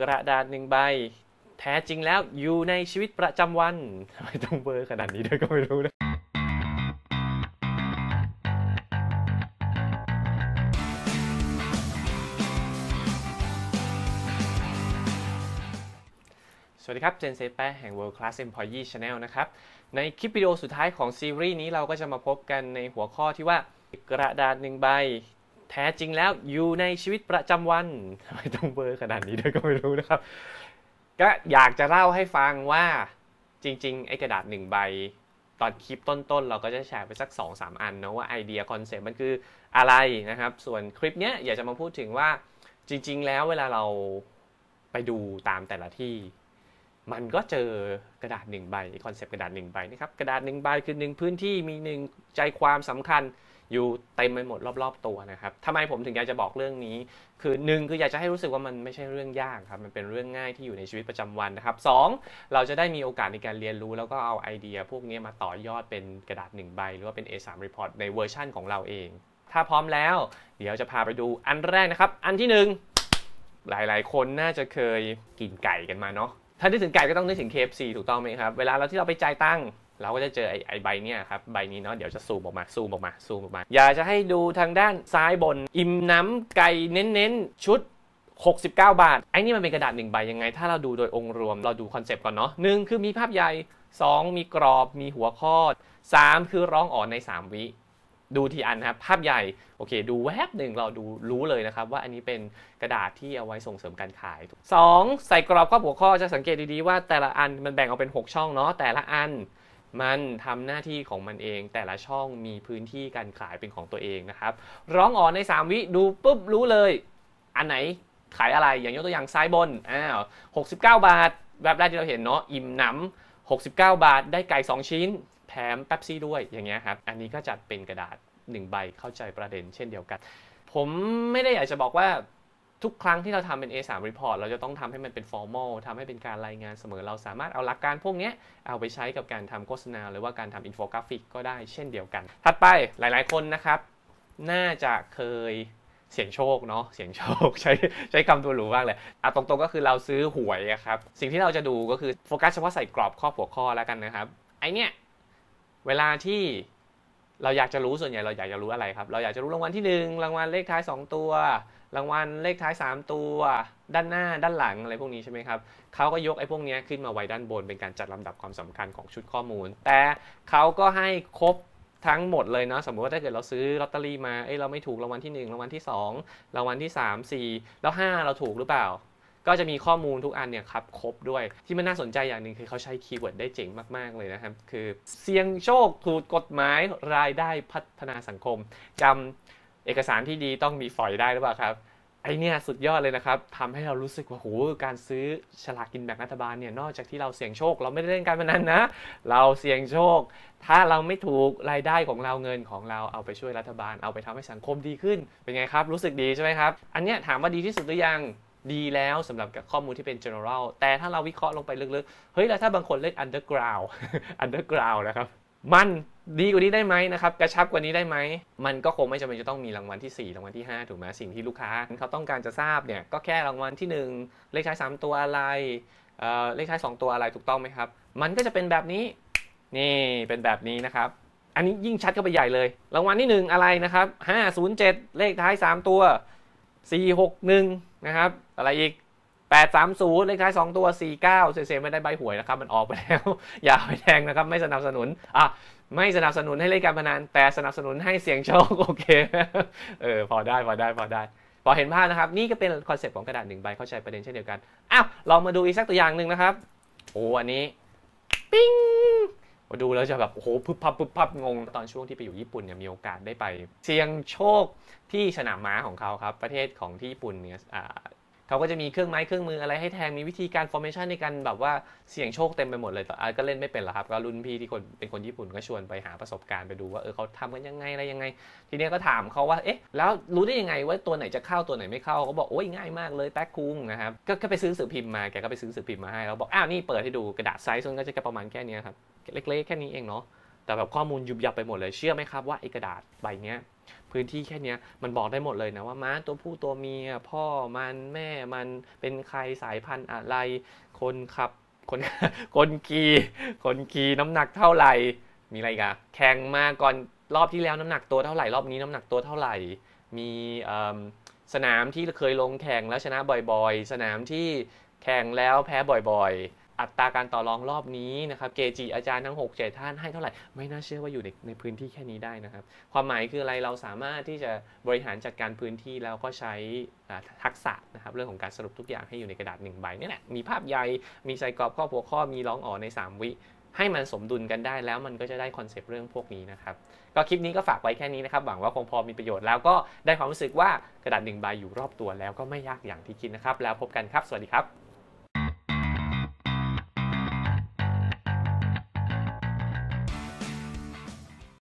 กระดาษหนึ่งใบ แท้จริงแล้วอยู่ในชีวิตประจำวันทำไมต้องเบอร์ขนาดนี้ด้วยก็ไม่รู้นะสวัสดีครับ เจนเซแปแห่ง World Class Employee Channel นะครับ ในคลิปวิดีโอสุดท้ายของซีรีส์นี้เราก็จะมาพบกันในหัวข้อที่ว่ากระดาษหนึ่งใบ แท้จริงแล้วอยู่ในชีวิตประจำวันทำไมต้องเบอร์ขนาดนี้ด้วยก็ไม่รู้นะครับ ก็อยากจะเล่าให้ฟังว่าจริงๆ ไอ้กระดาษหนึ่งใบ ตอนคลิปต้นๆ เราก็จะแชร์ไปสัก 2-3 อันนะว่าไอเดียคอนเซ็ปต์มันคืออะไรนะครับ ส่วนคลิปเนี้ยอยากจะมาพูดถึงว่าจริง ๆ แล้วเวลาเราไปดูตามแต่ละที่ มันก็เจอกระดาษหนึ่งใบคอนเซปต์กระดาษหนึ่งใบนะครับกระดาษหนึ่งใบคือหนึ่งพื้นที่มีหนึ่งใจความสำคัญ อยู่เต็มไปหมดรอบ ๆ ตัวนะครับทำไมผมถึงอยากจะบอกเรื่องนี้ คือหนึ่งคืออยากจะให้รู้สึกว่ามันไม่ใช่เรื่องยากครับ มันเป็นเรื่องง่ายที่อยู่ในชีวิตประจำวันนะครับสองเราจะได้มีโอกาสในการเรียนรู้ แล้วก็เอาไอเดีย พวกนี้มาต่อยอดเป็นกระดาษหนึ่งใบ หรือว่าเป็น A3 report ในเวอร์ชั่นของเราเอง ถ้าพร้อมแล้ว เดี๋ยวจะพาไปดูอันแรกนะครับ อันที่หนึ่งหลายๆ คนน่าจะเคยกินไก่กันมาเนาะถ้านึกถึงไก่ก็ต้องนึกถึง KFC ถูกต้องไหมครับ เวลาเราที่เราไปจ่ายตังค์ เราก็จะเจอไอ้ไอใบเนี้ยครับใบนี้เนาะเดี๋ยวจะซูมออกมาซูมออกมาซูมออกมา อยากจะให้ดูทางด้านซ้ายบน อิ่มน้ำไก่เน้นๆ ชุด 69 บาท ไอ้นี่มันเป็นกระดาษหนึ่งใบยังไง ถ้าเราดูโดยองค์รวมเราดูคอนเซปต์ก่อนเนาะหนึ่งคือมีภาพใหญ่ 2 มีกรอบมีหัวข้อ 3 คือร้องอ่อนใน 3 วิดูทีอันนะครับภาพใหญ่โอเค ดูแวบหนึ่งเราดูรู้เลยนะครับ ว่าอันนี้เป็นกระดาษที่เอาไว้ส่งเสริมการขาย 2. ใส่กรอบครอหัวข้อจะสังเกตดีๆว่าแต่ละอันมันแบ่งออกเป็น 6 ช่องเนาะแต่ละอัน มันทำหน้าที่ของมันเอง แต่ละช่องมีพื้นที่การขายเป็นของตัวเองนะครับ ร้องอ่อนใน 3 วิดูปุ๊บรู้เลย อันไหนขายอะไรอย่างยกตัวอย่างซ้ายบนอ้าว69 บาท แบบแรกที่เราเห็นเนาะอิ่มหนำ69 บาท ได้ไก่ 2 ชิ้น แถมแป๊บซี่ด้วยอย่างเงี้ยครับ อันนี้ก็จัดเป็นกระดาษ 1 ใบเข้าใจประเด็นเช่นเดียวกัน ผมไม่ได้อยากจะบอกว่า ทุกครั้งที่เราทำเป็น A3 report เราจะต้องทำให้มันเป็น formal ทำให้เป็นการรายงานเสมอ เราสามารถเอาหลักการพวกนี้เอาไปใช้กับการทำโฆษณา หรือว่าการทำอินโฟกราฟิกก็ได้เช่นเดียวกัน ถัดไปหลายๆคนนะครับ น่าจะเคยเสี่ยงโชคเนาะเสี่ยงโชคใช้ใช้คำตัวหรูมากเลยอะตรงๆก็คือเราซื้อหวยอะครับ สิ่งที่เราจะดูก็คือโฟกัสเฉพาะใส่กรอบข้อหัวข้อแล้วกันนะครับ ไอเนี้ยเวลาที่เราอยากจะรู้ส่วนใหญ่เราอยากจะรู้อะไรครับ เราอยากจะรู้รางวัลที่ 1 รางวัลเลขท้าย 2 ตัว รางวัลเลขท้าย 3 ตัว ด้านหน้าด้านหลังอะไรพวกนี้ใช่ไหมครับเขาก็ยกไอ้พวกนี้ขึ้นมาไว้ด้านบนเป็นการจัดลำดับความสำคัญของชุดข้อมูล แต่เขาก็ให้ครบทั้งหมดเลยเนาะสมมติว่าถ้าเกิดเราซื้อลอตเตอรี่มาเอ้ยเราไม่ถูกรางวัลที่ 1รางวัลที่ 2รางวัลที่ 3 4 แล้ว 5 เราถูกหรือเปล่า ก็จะมีข้อมูลทุกอันเนี่ยครับครบด้วยที่มันน่าสนใจอย่างหนึ่งคือเขาใช้คีย์เวิร์ดได้เจ๋งมากๆเลยนะครับ คือเสี่ยงโชคถูกกฎหมายรายได้พัฒนาสังคมจำ เอกสารที่ดีต้องมีฝอยได้หรือเปล่าครับไอเนี่ยสุดยอดเลยนะครับทำให้เรารู้สึกว่าโหการซื้อฉลากกินแบ่งรัฐบาลเนี่ยนอกจากที่เราเสี่ยงโชค เราไม่ได้เล่นการพนันนะ เราเสี่ยงโชค ถ้าเราไม่ถูกรายได้ของเราเงินของเราเอาไปช่วยรัฐบาลเอาไปทำให้สังคมดีขึ้น เป็นไงครับ รู้สึกดีใช่ไหมครับ อันเนี้ยถามว่าดีที่สุดหรือยังดีแล้วสำหรับข้อมูลที่เป็น general แต่ถ้าเราวิเคราะห์ลงไปลึกๆเฮ้ยแล้วถ้าบางคนเล่น underground underground นะครับ มันดีกว่านี้ได้ไหมนะครับกระชับกว่านี้ได้ไหมมันก็คงไม่จำเป็นจะต้องมีรางวัลที่ 4 รางวัลที่ 5 ถูกไหมสิ่งที่ลูกค้าเขาต้องการจะทราบเนี่ยก็แค่รางวัลที่ 1 เลขท้าย 3 ตัวอะไรเเลขท้าย 2 ตัวอะไรถูกต้องไหมครับ มันก็จะเป็นแบบนี้นี่เป็นแบบนี้นะครับ อันนี้ยิ่งชัดเข้าไปใหญ่เลย รางวัลที่ 1 อะไรนะครับ507 เลขท้าย 3 ตัว 461 นะครับ อะไรอีก 830 เลขท้าย 2 ตัว 49เซไม่ได้ใบหวยนะครับ มันออกไปแล้ว อย่าไปแทงนะครับ ไม่สนับสนุน อะ ไม่สนับสนุนให้เล่นการพนัน แต่สนับสนุนให้เสี่ยงโชค โอเค เออ พอได้ พอได้ พอได้ พอเห็นภาพนะครับ นี่ก็เป็นคอนเซปต์ของกระดาษหนึ่งใบ เข้าใจประเด็นเช่นเดียวกัน อ้าวลองมาดูอีกสักตัวอย่างหนึ่งนะครับ โอ้อันนี้ ปิ้งดูแล้วจะแบบโอ้โหพึบพับพึบพับงง ตอนช่วงที่ไปอยู่ญี่ปุ่นเนี่ยมีโอกาสได้ไป เสี่ยงโชคที่สนามม้าของเขาครับ ประเทศของที่ญี่ปุ่นเนี่ยอ่า เขาก็จะมีเครื่องไม้เครื่องมืออะไรให้แทงมีวิธีการ formation ในการแบบว่าเสี่ยงโชคเต็มไปหมดเลยแต่อก็เล่นไม่เป็นหรอกครับก็รุ่นพี่ที่คนเป็นคนญี่ปุ่นก็ชวนไปหาประสบการณ์ไปดูว่าเออเขาทำกันยังไงอะไรยังไง ทีเนี้ยก็ถามเขาว่าเอ๊ะแล้วรู้ได้ยังไงว่าตัวไหนจะเข้าตัวไหนไม่เข้าเขาบอกโอ้ยง่ายมากเลยแป๊กคุงนะครับก็ไปซื้อสือพิมพ์มาแกก็ไปซื้อสือพิมพ์มาให้แล้วบอกอ้าวนี่เปิดให้ดูกระดาษไซส์มันก็จะประมาณแค่นี้ครับเล็กๆแค่นี้เองเนาะ แต่แบบข้อมูลยุบยับไปหมดเลย เชื่อไหมครับว่าไอ้กระดาษใบเนี้ยพื้นที่แค่นี้มันบอกได้หมดเลยนะว่าม้าตัวผู้ตัวเมีย พ่อมันแม่มันเป็นใครสายพันธุ์อะไร คนขับคนคนขี่คนขี่น้ำหนักเท่าไหร่ มีอะไรกันแข่งมาก่อนรอบที่แล้วน้ำหนักตัวเท่าไหร่รอบนี้น้ำหนักตัวเท่าไหร่ มีสนามที่เคยลงแข่งแล้วชนะบ่อยๆ สนามที่แข่งแล้วแพ้บ่อยๆ อัตราการต่อรองรอบนี้นะครับเกจิอาจารย์ทั้ง6 7ท่านให้เท่าไหร่ ไม่น่าเชื่อว่าอยู่ในในพื้นที่แค่นี้ได้นะครับ ความหมายคืออะไรเราสามารถที่จะบริหารจัดการพื้นที่แล้วก็ใช้ทักษะนะครับเรื่องของการสรุปทุกอย่างให้อยู่ในกระดาษหนึ่งใบนี่แหละมีภาพใหญ่มีใส่กรอบข้อหัวข้อมีร้องอ๋อใน 3 วิให้มันสมดุลกันได้แล้วมันก็จะได้คอนเซปต์เรื่องพวกนี้นะครับ ก็คลิปนี้ก็ฝากไว้แค่นี้นะครับ หวังว่าคงพอมีประโยชน์แล้วก็ได้ความรู้สึกว่ากระดาษหนึ่งใบอยู่รอบตัวแล้วก็ไม่ยากอย่างที่คิดนะครับ แล้วพบกันครับ สวัสดีครับ